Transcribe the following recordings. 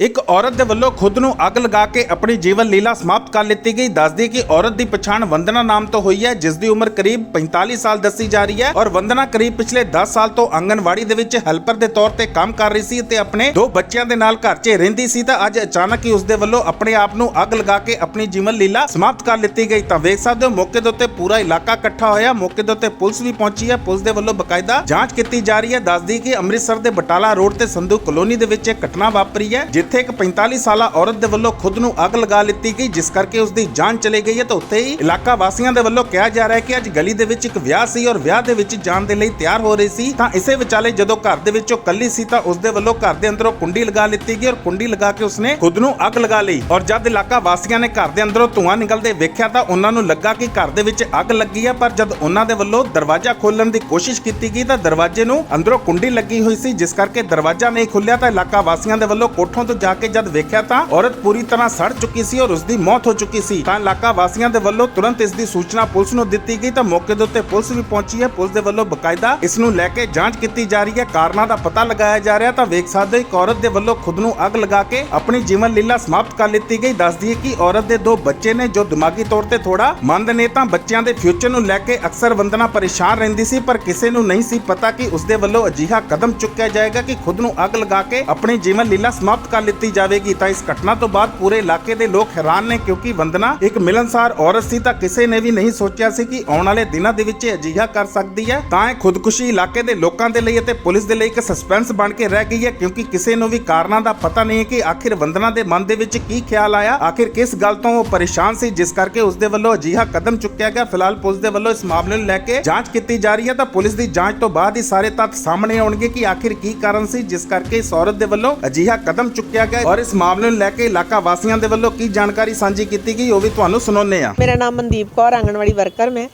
ਇੱਕ ਔਰਤ ਦੇ ਵੱਲੋਂ ਖੁਦ ਨੂੰ ਅੱਗ ਲਗਾ ਕੇ ਆਪਣੀ ਜੀਵਨ ਲੀਲਾ ਸਮਾਪਤ ਕਰ ਲਿੱਤੀ ਗਈ। ਦੱਸਦੀ ਕਿ ਔਰਤ ਦੀ ਪਛਾਣ ਵੰਦਨਾ ਨਾਮ ਤੋਂ ਹੋਈ ਹੈ, ਜਿਸ ਦੀ ਉਮਰ ਕਰੀਬ 45 ਸਾਲ ਦੱਸੀ ਜਾ ਰਹੀ ਹੈ ਔਰ ਵੰਦਨਾ ਕਰੀਬ ਪਿਛਲੇ 10 ਸਾਲ ਤੋਂ ਆਂਗਨਵਾੜੀ ਦੇ ਵਿੱਚ ਹੈਲਪਰ ਦੇ ਤੌਰ ਤੇ ਕੰਮ ਕਰ ਰਹੀ ਸੀ ਤੇ ਆਪਣੇ ਦੋ ਬੱਚਿਆਂ ਦੇ ਨਾਲ ਘਰ 'ਚ ਰਹਿੰਦੀ ਸੀ ਤਾਂ ਅੱਜ ਅਚਾਨਕ ਹੀ ਉਸ ਦੇ ਵੱਲੋਂ ਆਪਣੇ ਆਪ ਨੂੰ ਅੱਗ ਲਗਾ ਕੇ ਆਪਣੀ ਜੀਵਨ ਲੀਲਾ ਸਮਾਪਤ ਕਰ ਲਿੱਤੀ ਗਈ। ਤਾਂ ਵੇਖ ਸਕਦੇ ਹੋ, ਮੌਕੇ ਦੇ ਉੱਤੇ ਪੂਰਾ ਇਲਾਕਾ ਇਕੱਠਾ ਹੋਇਆ। ਮੌਕੇ ਦੇ ਉੱਤੇ ਪੁਲਿਸ ਵੀ ਪਹੁੰਚੀ ਹੈ। ਪੁਲਿਸ ਦੇ ਵੱਲੋਂ ਬਕਾਇਦਾ ਜਾਂਚ ਕੀਤੀ ਜਾ ਰਹੀ ਹੈ। ਦੱਸਦੀ ਕਿ ਅੰਮ੍ਰਿਤਸਰ ਦੇ ਬਟਾਲਾ ਰੋਡ ਤੇ ਸੰਧੂ ਕਲੋਨੀ ਦੇ ਵਿੱਚ ਇਹ ਘਟਨਾ ਵਾਪਰੀ ਹੈ ਜਿੱਥੇ ਇੱਕ 45 ਸਾਲਾ ਔਰਤ ਦੇ ਵੱਲੋਂ ਖੁਦ ਨੂੰ ਅੱਗ ਲਗਾ ਲਿੱਤੀ ਗਈ, ਜਿਸ ਕਰਕੇ ਉਸ ਦੀ ਜਾਨ ਚਲੀ ਗਈ ਹੈ। ਤਾਂ ਉੱਥੇ ਹੀ ਇਲਾਕਾ ਵਾਸੀਆਂ ਦੇ ਵੱਲੋਂ ਕਿਹਾ ਜਾ ਰਿਹਾ ਹੈ ਕਿ ਅੱਜ ਗਲੀ ਦੇ ਵਿੱਚ ਇੱਕ ਵਿਆਹ ਸੀ ਔਰ ਵਿਆਹ ਦੇ ਵਿੱਚ ਜਾਣ ਦੇ ਲਈ ਤਿਆਰ ਹੋ ਰਹੀ ਸੀ। ਤਾਂ ਇਸੇ ਵਿਚਾਲੇ ਜਦੋਂ ਘਰ ਦੇ ਵਿੱਚੋਂ ਕੱਲੀ ਸੀ, ਤਾਂ ਉਸ ਦੇ ਵੱਲੋਂ ਘਰ ਦੇ ਅੰਦਰੋਂ ਕੁੰਡੀ ਲਗਾ ਲਿੱਤੀ ਗਈ ਔਰ ਕੁੰਡੀ ਲਗਾ ਕੇ ਉਸਨੇ ਖੁਦ ਨੂੰ ਅੱਗ ਲਗਾ ਲਈ। ਔਰ ਜਦ ਇਲਾਕਾ ਵਾਸੀਆਂ ਨੇ ਘਰ ਦੇ ਅੰਦਰੋਂ ਧੂਆਂ ਨਿਕਲਦੇ ਵੇਖਿਆ, ਤਾਂ ਉਹਨਾਂ ਨੂੰ ਲੱਗਾ ਕਿ ਘਰ ਦੇ ਵਿੱਚ ਅੱਗ ਲੱਗੀ ਹੈ। ਪਰ ਜਦ ਉਹਨਾਂ ਦੇ ਵੱਲੋਂ ਦਰਵਾਜ਼ਾ ਖੋਲਣ ਦੀ ਕੋਸ਼ਿਸ਼ ਕੀਤੀ ਗਈ, ਤਾਂ ਦਰਵਾਜ਼ੇ ਨੂੰ ਅੰਦਰੋਂ ਕੁੰਡੀ ਲੱਗੀ ਹੋਈ ਸੀ, ਜਿਸ ਕਰਕੇ ਦਰਵਾਜ਼ਾ ਨਹੀਂ ਖੁੱਲਿਆ। ਤਾਂ ਇਲਾਕਾ ਵਾਸੀਆਂ ਦੇ ਵੱਲੋਂ ਕੋਠੋਂ ਤੋਂ ਜਾ ਕੇ ਜਦ ਵੇਖਿਆ ਤਾਂ ਔਰਤ ਪੂਰੀ ਤਰ੍ਹਾਂ ਸੜ ਚੁੱਕੀ ਸੀ ਔਰ ਉਸ ਦੀ ਮੌਤ ਹੋ ਚੁੱਕੀ ਸੀ। ਤਾਂ ਇਲਾਕਾ ਵਾਸੀਆਂ ਦੇ ਵੱਲੋਂ ਤੁਰੰਤ ਇਸ ਦੀ ਸੂਚਨਾ ਪੁਲਿਸ ਨੂੰ ਦਿੱਤੀ ਗਈ ਤਾਂ ਮੌਕੇ ਦੇ ਉੱਤੇ ਪੁਲਿਸ ਵੀ ਪਹੁੰਚੀ ਹੈ। ਪੁਲਿਸ ਦੇ ਵੱਲੋਂ ਬਕਾਇਦਾ ਇਸ ਨੂੰ ਲੈ ਕੇ ਜਾਂਚ ਕੀਤੀ ਜਾ ਰਹੀ ਹੈ। ਕਾਰਨਾਂ ਦਾ ਪਤਾ ਲਗਾਇਆ ਜਾ ਰਿਹਾ ਤਾਂ ਵੇਖ ਸਕਦੇ ਇੱਕ ਔਰਤ ਦੇ ਵੱਲੋਂ ਖੁਦ ਨੂੰ ਅੱਗ ਲਗਾ ਕੇ ਆਪਣੀ ਜੀਵਨ ਲੀਲਾ ਸਮਾਪਤ ਕਰ ਲਿੱਤੀ ਗਈ। ਦੱਸਦੀ ਹੈ ਕਿ ਔਰਤ ਦੇ ਦੋ ਬੱਚੇ ਨੇ ਜੋ ਦਿਮਾਗੀ ਤੌਰ ਤੇ ਥੋੜਾ ਮੰਦ ਨੇ ਤਾਂ ਬੱਚਿਆਂ ਦੇ ਫਿਊਚਰ ਨੂੰ ਲੈ ਕੇ ਅਕਸਰ ਵੰਦਨਾ ਪਰੇਸ਼ਾਨ ਰਹਿੰਦੀ ਸੀ ਪਰ ਕਿਸੇ ਨੂੰ ਨਹੀਂ ਸੀ ਪਤਾ ਕਿ ਉਸ ਦੇ ਵੱਲੋਂ ਅਜਿਹਾ ਕਦਮ ਚੁੱਕਿਆ ਜਾਏਗਾ ਕਿ ਖੁਦ ਨੂੰ ਅੱਗ ਲਗਾ ਕੇ ਆਪਣੀ ਜੀਵਨ ਲੀਲਾ ਸਮਾਪਤ ਕਰ ਲਿੱਤੀ ਜਾਵੇਗੀ, ਤਾਂ ਇਸ ਘਟਨਾ ਤੋਂ ਬਾਅਦ ਪੂਰੇ ਇਲਾਕੇ ਦੇ ਲੋਕ ਹੈਰਾਨ ਨੇ ਕਿਉਂਕਿ ਵੰਦਨਾ ਇੱਕ ਮਿਲਨਸਾਰ ਔਰਤ ਸੀ, ਤਾਂ ਕਿਸੇ ਨੇ ਵੀ ਨਹੀਂ ਸੋਚਿਆ ਸੀ ਕਿ ਆਉਣ ਵਾਲੇ ਦਿਨਾਂ ਦੇ ਵਿੱਚ ਇਹ ਅਜਿਹਾ ਕਰ ਸਕਦੀ ਹੈ। ਤਾਂ ਇਹ ਖੁਦਕੁਸ਼ੀ ਇਲਾਕੇ ਦੇ ਲੋਕਾਂ ਦੇ ਲਈ ਅਤੇ ਪੁਲਿਸ ਦੇ ਲਈ ਇੱਕ ਸਸਪੈਂਸ ਬਣ ਕੇ ਰਹਿ ਗਈ ਹੈ, ਕਿਉਂਕਿ ਕਿਸੇ ਨੂੰ ਵੀ ਕਾਰਨਾਂ ਦਾ ਪਤਾ ਨਹੀਂ ਕਿ ਆਖਿਰ ਵੰਦਨਾ ਦੇ ਮਨ ਦੇ ਵਿੱਚ ਕੀ ਖਿਆਲ ਆਇਆ। ਆਖਿਰ ਕਿਸ ਗੱਲ ਤੋਂ ਉਹ ਪਰੇਸ਼ਾਨ ਸੀ, ਜਿਸ ਕਰਕੇ ਉਸ ਦੇ ਵੱਲੋਂ ਅਜਿਹਾ ਕਦਮ ਚੁੱਕਿਆ ਗਿਆ। ਫਿਲਹਾਲ ਪੁਲਿਸ ਦੇ ਵੱਲੋਂ ਇਸ ਮਾਮਲੇ ਨੂੰ ਲੈ ਕੇ ਜਾਂਚ ਕੀਤੀ ਜਾ ਰਹੀ ਹੈ, ਤਾਂ ਪੁਲਿਸ ਦੀ ਜਾਂਚ ਤੋਂ ਬਾਅਦ ਹੀ ਸਾਰੇ ਤੱਥ ਸਾਹਮਣੇ ਆਉਣਗੇ ਕਿ ਆਖਿਰ ਕੀ ਕਾਰਨ ਸੀ, ਜਿਸ ਕਰਕੇ ਇਸ ਔਰਤ ਦੇ ਵੱਲੋਂ ਅਜਿਹਾ ਕਦਮ ਚੁੱਕਿਆ ਗਿਆ ਔਰ ਇਸ ਮਾਮਲੇ ਨੂੰ ਲੈ ਕੇ ਇਲਾਕਾ ਵਾਸੀਆਂ ਦੇ ਵੱਲੋਂ ਕੀ ਜਾਣਕਾਰੀ ਸਾਂਝੀ ਕੀਤੀ ਗਈ ਉਹ ਵੀ ਤੁਹਾਨੂੰ ਸੁਣਾਉਂਦੇ ਆ ਮੇਰਾ ਨਾਮ ਮਨਦੀਪ ਕੌਰ ਆਂਗਣਵਾੜੀ ਵਰਕਰ ਮੈਂ।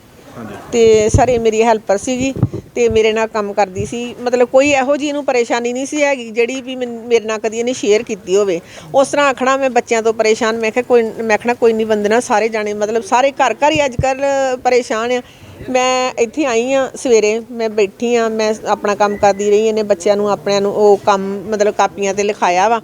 ਤੇ ਸਰ ਇਹ ਮੇਰੀ ਹੈਲਪਰ ਸੀਗੀ ਤੇ ਮੇਰੇ ਨਾਲ ਕੰਮ ਕਰਦੀ ਸੀ। ਮਤਲਬ ਕੋਈ ਇਹੋ ਜਿਹੀ ਨੂੰ ਪਰੇਸ਼ਾਨੀ ਨਹੀਂ ਸੀ ਹੈਗੀ ਜਿਹੜੀ ਵੀ ਮੇਰੇ ਨਾਲ ਕਦੀ ਇਹਨੇ ਸ਼ੇਅਰ ਕੀਤੀ ਹੋਵੇ। ਉਸ ਤਰ੍ਹਾਂ ਆਖਣਾ ਮੈਂ ਬੱਚਿਆਂ ਤੋਂ ਪਰੇਸ਼ਾਨ ਮੈਂ ਕਿਹਾ ਕੋਈ ਮੈਂ ਆਖਣਾ ਕੋਈ ਨਹੀਂ ਬੰਦਨਾ ਸਾਰੇ ਜਾਣੇ ਮਤਲਬ ਸਾਰੇ ਘਰ ਘਰ ਹੀ ਅੱਜ ਕੱਲ ਪਰੇਸ਼ਾਨ ਆ। ਮੈਂ ਇੱਥੇ ਆਈ ਆ ਸਵੇਰੇ ਮੈਂ ਬੈਠੀ ਆ ਮੈਂ ਆਪਣਾ ਕੰਮ ਕਰਦੀ ਰਹੀ ਇਹਨੇ ਬੱਚਿਆਂ ਨੂੰ ਆਪਣਿਆਂ ਨੂੰ ਉਹ ਕੰਮ ਮਤਲਬ ਕਾਪੀਆਂ ਤੇ ਲਿਖਾਇਆ ਵਾ।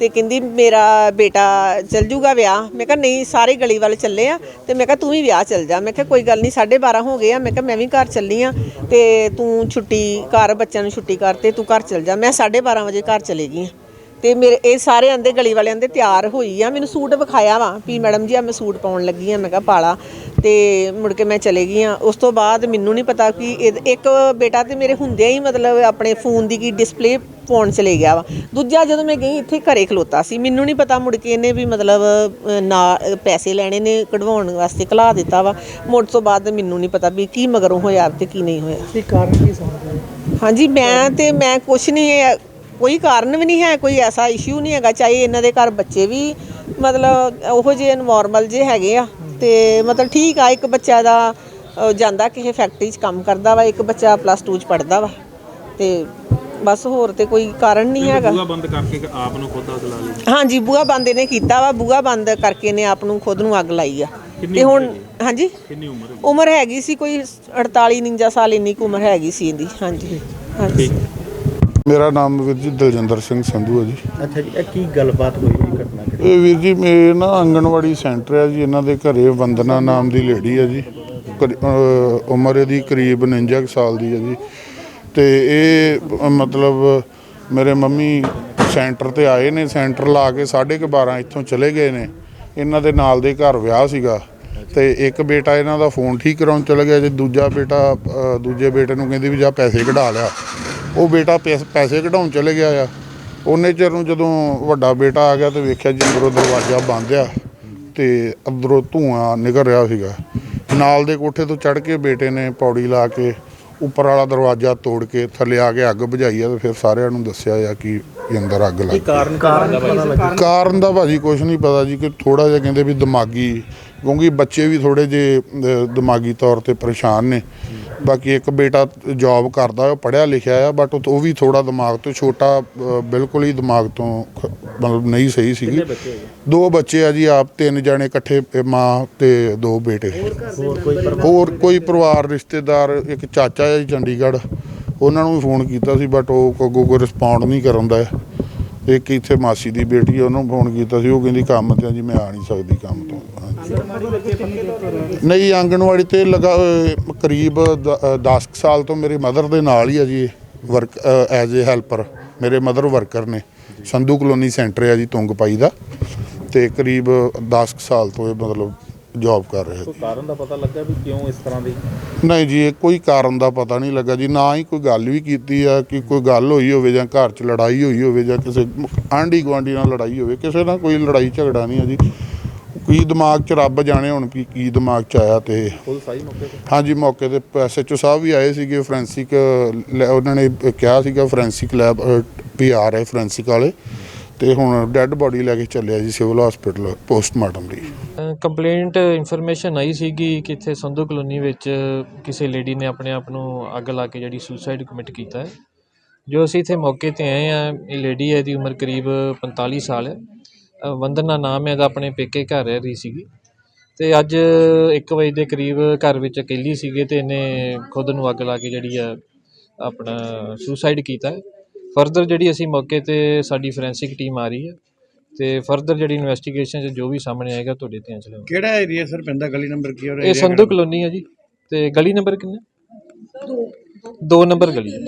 ਤੇ ਕਹਿੰਦੀ ਮੇਰਾ ਬੇਟਾ ਚਲ ਜੂਗਾ ਵਿਆਹ। ਮੈਂ ਕਿਹਾ ਨਹੀਂ, ਸਾਰੇ ਗਲੀ ਵੱਲ ਚੱਲੇ ਆ ਤੇ ਮੈਂ ਕਿਹਾ ਤੂੰ ਵੀ ਵਿਆਹ ਚੱਲ ਜਾ। ਮੈਂ ਕਿਹਾ ਕੋਈ ਗੱਲ ਨਹੀਂ 12:30 ਹੋ ਗਏ ਆ। ਮੈਂ ਕਿਹਾ ਮੈਂ ਵੀ ਘਰ ਚੱਲੀ ਆ ਤੇ ਤੂੰ ਛੁੱਟੀ ਕਰ, ਬੱਚਿਆਂ ਨੂੰ ਛੁੱਟੀ ਕਰ ਤੇ ਤੂੰ ਘਰ ਚੱਲ ਜਾ। ਮੈਂ 12:30 ਵਜੇ ਘਰ ਚਲੇ ਗਈ ਆ। ਤੇ ਮੇਰੇ ਇਹ ਸਾਰੇ ਆਂਦੇ ਗਲੀ ਵਾਲਿਆਂ ਦੇ ਤਿਆਰ ਹੋਈ ਆ। ਮੈਨੂੰ ਸੂਟ ਵਿਖਾਇਆ ਵਾ ਵੀ ਮੈਡਮ ਜੀ ਆ ਮੈਂ ਸੂਟ ਪਾਉਣ ਲੱਗੀ ਆ। ਮੈਂ ਕਿਹਾ ਪਾਲਾ। ਤੇ ਮੁੜ ਕੇ ਮੈਂ ਚਲੇ ਗਈ ਆ। ਉਸ ਤੋਂ ਬਾਅਦ ਮੈਨੂੰ ਨਹੀਂ ਪਤਾ ਕਿ ਇਹ- ਇੱਕ ਬੇਟਾ ਤੇ ਮੇਰੇ ਹੁੰਦਿਆਂ ਹੀ ਮਤਲਬ ਆਪਣੇ ਫੋਨ ਦੀ ਕੀ ਡਿਸਪਲੇ ਫੋਨ ਚਲੇ ਗਿਆ ਵਾ। ਦੂਜਾ ਜਦੋਂ ਮੈਂ ਗਈ ਇੱਥੇ ਘਰੇ ਖਲੋਤਾ ਸੀ। ਮੈਨੂੰ ਨਹੀਂ ਪਤਾ ਮੁੜ ਕੇ ਇਹਨੇ ਵੀ ਮਤਲਬ ਅ, ਨਾ ਪੈਸੇ ਲੈਣੇ ਨੇ ਕਢਵਾਉਣ ਵਾਸਤੇ ਘਲਾ ਦਿੱਤਾ ਵਾ। ਮੁੜ ਤੋਂ ਬਾਅਦ ਮੈਨੂੰ ਨਹੀਂ ਪਤਾ ਵੀ ਕੀ ਮਗਰੋਂ ਹੋਇਆ ਤੇ ਕੀ ਨਹੀਂ ਹੋਇਆ। ਇਹ ਕਾਰਨ ਕੀ ਸਮਝਦੇ ਹੋ? ਹਾਂਜੀ ਮੈਂ ਤੇ ਮੈਂ ਕੁਛ ਨਹੀਂ ਹੈ ਕੋਈ ਕਾਰਨ ਵੀ ਨਹੀਂ ਹੈ ਕੋਈ ਐਸਾ ਇਸ਼ੂ ਨਹੀਂ ਹੈਗਾ ਚਾਹੇ ਇਹਨਾਂ ਦੇ ਘਰ ਬੱਚੇ ਵੀ ਮਤਲਬ ਉਹੋ ਜਿਹੇ ਨਾਰਮਲ ਜੇ ਹੈਗੇ ਆ ਤੇ ਮਤਲਬ ਠੀਕ ਆ ਇੱਕ ਬੱਚਾ ਦਾ ਜਾਂਦਾ ਕਿਸੇ ਫੈਕਟਰੀ 'ਚ ਕੰਮ ਕਰਦਾ ਵਾ ਇੱਕ ਬੱਚਾ ਪਲੱਸ 2 'ਚ ਪੜਦਾ ਵਾ ਤੇ ਬਸ ਹੋਰ ਤੇ ਕੋਈ ਕਾਰਨ ਨਹੀਂ ਹੈਗਾ। ਬੂਹਾ ਬੰਦ ਕਰਕੇ ਆਪ ਨੂੰ ਖੁਦ ਅੱਗ ਲਾ ਲਈ। ਹਾਂਜੀ ਬੂਹਾ ਬੰਦ ਇਹਨੇ ਕੀਤਾ ਵਾ ਬੂਹਾ ਬੰਦ ਕਰਕੇ ਇਹਨੇ ਆਪ ਨੂੰ ਖੁਦ ਨੂੰ ਅੱਗ ਲਾਈ ਆ। ਕਿੰਨੀ ਤੇ ਹੁਣ ਹਾਂਜੀ? ਕਿੰਨੀ ਉਮਰ ਹੈ ਉਮਰ ਹੈਗੀ ਸੀ ਕੋਈ 48 49 ਸਾਲ ਇੰਨੀ ਕੁ ਉਮਰ ਹੈਗੀ ਸੀ ਇਹਦੀ। ਹਾਂਜੀ ਹਾਂਜੀ। ਮੇਰਾ ਨਾਮ ਵੀਰ ਜੀ ਦਲਜਿੰਦਰ ਸਿੰਘ ਸੰਧੂ ਹੈ ਜੀ। ਅੱਛਾ ਜੀ ਇਹ ਕੀ ਗੱਲਬਾਤ ਹੋਈ ਜੀ ਘਟਨਾ ਕਿਹੜੀ? ਇਹ ਵੀਰ ਜੀ ਇਹ ਨਾ ਆਂਗਣਵਾੜੀ ਸੈਂਟਰ ਹੈ ਜੀ ਇਹਨਾਂ ਦੇ ਘਰੇ ਵੰਦਨਾ ਨਾਮ ਦੀ ਲੇਡੀ ਹੈ ਜੀ। ਕਰੀ- ਅਹ ਉਮਰ ਇਹਦੀ ਕਰੀਬ 49 ਕੁ ਸਾਲ ਦੀ ਹੈ ਜੀ। ਤੇ ਇਹ ਮਤਲਬ ਮੇਰੇ ਮੰਮੀ ਸੈਂਟਰ ਤੇ ਆਏ ਨੇ ਸੈਂਟਰ ਲਾ ਕੇ 12:30 ਇੱਥੋਂ ਚਲੇ ਗਏ ਨੇ। ਇਹਨਾਂ ਦੇ ਨਾਲ ਦੇ ਘਰ ਵਿਆਹ ਸੀਗਾ। ਤੇ ਇੱਕ ਬੇਟਾ ਇਹਨਾਂ ਦਾ ਫੋਨ ਠੀਕ ਕਰਾਉਣ ਚਲ ਗਿਆ ਜੇ ਦੂਜਾ ਬੇਟਾ ਅਹ ਦੂਜੇ ਬੇਟੇ ਨੂੰ ਕਹਿੰਦੀ ਵੀ ਜਾ ਪੈਸੇ ਕਢਾ ਲਿਆ। ਉਹ ਬੇਟਾ ਪੈਸ- ਪੈਸੇ ਕਢਾਉਣ ਚਲੇ ਗਿਆ ਆ। ਉਹਨੇ ਚਿਰ ਨੂੰ ਜਦੋਂ ਵੱਡਾ ਬੇਟਾ ਆ ਗਿਆ ਤੇ ਵੇਖਿਆ ਜੀ ਅੰਦਰੋਂ ਦਰਵਾਜ਼ਾ ਬੰਦ ਆ ਤੇ ਅੰਦਰੋਂ ਧੂਆਂ ਨਿਕਲ ਰਿਹਾ ਸੀਗਾ। ਨਾਲ ਦੇ ਕੋਠੇ ਤੋਂ ਚੜ ਕੇ ਬੇਟੇ ਨੇ ਪੌੜੀ ਲਾ ਕੇ ਉੱਪਰ ਵਾਲਾ ਦਰਵਾਜ਼ਾ ਤੋੜ ਕੇ ਥੱਲੇ ਆ ਕੇ ਅੱਗ ਬੁਝਾਈ ਆ ਤੇ ਫਿਰ ਸਾਰਿਆਂ ਨੂੰ ਦੱਸਿਆ ਆ ਕਿ ਵੀ ਅੰਦਰ ਅੱਗ ਲੱਗ ਕਾਰਨ ਕਾਰਨ ਪਤਾ ਲੱਗਾ ਕਾਰਨ ਦਾ ਭਾਜੀ ਕੁਝ ਨਹੀਂ ਪਤਾ ਜੀ ਕਿ ਥੋੜਾ ਜਿਹਾ ਕਹਿੰਦੇ ਵੀ ਦਿਮਾਗੀ ਕਿਉਂਕਿ ਬੱਚੇ ਵੀ ਥੋੜੇ ਜੇ ਦਿਮਾਗੀ ਤੌਰ ਤੇ ਪਰੇਸ਼ਾਨ ਨੇ। ਬਾਕੀ ਇੱਕ ਬੇਟਾ ਜੌਬ ਕਰਦਾ ਉਹ ਪੜਿਆ ਲਿਖਿਆ ਆ ਬਟ ਉਹ ਵੀ ਥੋੜਾ ਦਿਮਾਗ ਤੋਂ ਛੋਟਾ ਬਿਲਕੁਲ ਹੀ ਦਿਮਾਗ ਤੋਂ ਖ- ਮਤਲਬ ਨਹੀਂ ਸਹੀ ਸੀਗੀ। ਦੋ ਬੱਚੇ ਆ ਜੀ ਆਪ ਤਿੰਨ ਜਣੇ ਇਕੱਠੇ ਇਹ ਮਾਂ ਤੇ ਦੋ ਬੇਟੇ। ਹੋਰ ਕੋਈ ਪਰ ਹੋਰ ਕੋਈ ਪਰਿਵਾਰ ਰਿਸ਼ਤੇਦਾਰ ਇੱਕ ਚਾਚਾ ਹੈ ਜੀ ਚੰਡੀਗੜ੍ਹ। ਉਹਨਾਂ ਨੂੰ ਵੀ ਫੋਨ ਕੀਤਾ ਸੀ ਬਟ ਉਹ ਅੱਗੋਂ ਕੋਈ ਰਿਸਪੌਂਡ ਨਹੀਂ ਕਰਨ ਦਾ ਇੱਕ ਇੱਥੇ ਮਾਸੀ ਦੀ ਬੇਟੀ ਆ, ਉਹਨੂੰ ਫੋਨ ਕੀਤਾ ਸੀ ਉਹ ਕਹਿੰਦੀ ਕੰਮ ਤੇ ਆ ਜੀ ਮੈਂ ਆ ਨਹੀਂ ਸਕਦੀ ਕੰਮ ਤੋਂ। ਹਾਂਜੀ। ਨਹੀਂ ਆਂਗਣਵਾੜੀ ਤੇ ਲਗਾ ਅਹ ਕਰੀਬ 10 ਸਾਲ ਤੋਂ ਮੇਰੇ ਮਦਰ ਦੇ ਨਾਲ ਹੀ ਆ ਜੀ ਵਰਕ ਐਜ਼ ਅ ਹੈਲਪਰ ਮੇਰੇ ਮਦਰ ਵਰਕਰ ਨੇ ਸੰਧੂ ਕਲੋਨੀ ਸੈਂਟਰ ਆ ਜੀ ਤੁੰਗ ਪਾਈ ਦਾ। ਤੇ ਕਰੀਬ 10 ਸਾਲ ਤੋਂ ਇਹ ਮਤਲਬ ਜੌਬ ਕਰ ਰਹੇ। ਕੋਈ ਕਾਰਨ ਦਾ ਪਤਾ ਲੱਗਾ ਵੀ ਕਿਉਂ ਇਸ ਤਰ੍ਹਾਂ ਦੀ? ਨਹੀਂ ਜੀ ਇਹ ਕੋਈ ਕਾਰਨ ਦਾ ਪਤਾ ਨਹੀਂ ਲੱਗਾ ਜੀ। ਨਾ ਹੀ ਕੋਈ ਗੱਲ ਵੀ ਕੀਤੀ ਆ ਕਿ ਕੋਈ ਗੱਲ ਹੋਈ ਹੋਵੇ ਜਾਂ ਘਰ 'ਚ ਲੜਾਈ ਹੋਈ ਹੋਵੇ ਜਾਂ ਕਿਸੇ ਆਂਢੀ ਗੁਆਂਢੀ ਨਾਲ ਲੜਾਈ ਹੋਵੇ। ਕਿਸੇ ਨਾਲ ਕੋਈ ਲੜਾਈ ਝਗੜਾ ਨਹੀਂ ਆ ਜੀ। ਕੀ ਦਿਮਾਗ 'ਚ ਰੱਬ ਜਾਣੇ ਹੁਣ ਕੀ ਕੀ ਦਿਮਾਗ 'ਚ ਆਇਆ ਤੇ। ਪੁਲਿਸ ਆਈ ਮੌਕੇ ਤੇ? ਹਾਂਜੀ ਮੌਕੇ ਤੇ ਐਸਐਚਓ ਸਾਹਿਬ ਵੀ ਆਏ ਸੀਗੇ ਫੋਰੈਂਸਿਕ ਉਹਨਾਂ ਨੇ ਕਿਹਾ ਸੀਗਾ ਫੋਰੈਂਸਿਕ ਲੈਬ ਵੀ ਆ ਰਹੇ ਫੋਰੈਂਸਿਕ ਵਾਲੇ। ਤੇ ਹੁਣ ਡੈੱਡ ਬੋਡੀ ਲੈ ਕੇ ਚੱਲਿਆ ਜੀ ਸਿਵਲ ਹਸਪੀਟਲ ਪੋਸਟਮਾਰਟਮ ਲਈ। ਕੰਪਲੇਂਟ ਇਨਫੋਰਮੇਸ਼ਨ ਆਈ ਸੀਗੀ ਕਿ ਇੱਥੇ ਸੰਧੂ ਕਲੋਨੀ ਵਿੱਚ ਕਿਸੇ ਲੇਡੀ ਨੇ ਆਪਣੇ ਆਪ ਨੂੰ ਅੱਗ ਲਾ ਕੇ ਜਿਹੜੀ ਸੁਸਾਈਡ ਕਮਿਟ ਕੀਤਾ ਹੈ। ਜੋ ਅਸੀਂ ਇੱਥੇ ਮੌਕੇ ਤੇ ਆਏ ਆ ਇਹ ਲੇਡੀ ਹੈ ਦੀ ਉਮਰ ਕਰੀਬ 45 ਸਾਲ ਹੈ। ਅ, ਵੰਦਨਾ ਨਾਮ ਹੈ ਇਹਦਾ ਆਪਣੇ ਪੇਕੇ ਘਰ ਰਹਿ ਰਹੀ ਸੀਗੀ। ਤੇ ਅੱਜ 1 ਵਜੇ ਦੇ ਕਰੀਬ ਘਰ ਵਿੱਚ ਇਕੱਲੀ ਸੀਗੇ ਤੇ ਇਹਨੇ ਖੁਦ ਨੂੰ ਅੱਗ ਲਾ ਕੇ ਜਿਹੜੀ ਆ ਆਪਣਾ ਸੁਸਾਈਡ ਕੀਤਾ ਫਰਦਰ ਜਿਹੜੀ ਅਸੀਂ ਮੌਕੇ ਤੇ ਸਾਡੀ ਫੋਰੈਂਸਿਕ ਟੀਮ ਆ ਰਹੀ ਹੈ ਤੇ ਫਰਦਰ ਜਿਹੜੀ ਇਨਵੈਸਟੀਗੇਸ਼ਨ 'ਚ ਜੋ ਵੀ ਸਾਹਮਣੇ ਆਏਗਾ ਤੁਹਾਡੇ ਧਿਆਨ 'ਚ ਲਿਆਵਾਂਗੇ ਕਿਹੜਾ ਏਰੀਆ ਸਰ ਪੈਂਦਾ ਗਲੀ ਨੰਬਰ ਕੀ ਔਰ ਇਹ ਸੰਧੂ ਕਲੋਨੀ ਹੈ ਜੀ ਤੇ ਗਲੀ ਨੰਬਰ ਕਿੰਨਾ? 2 2 ਨੰਬਰ ਗਲੀ ਹੈ।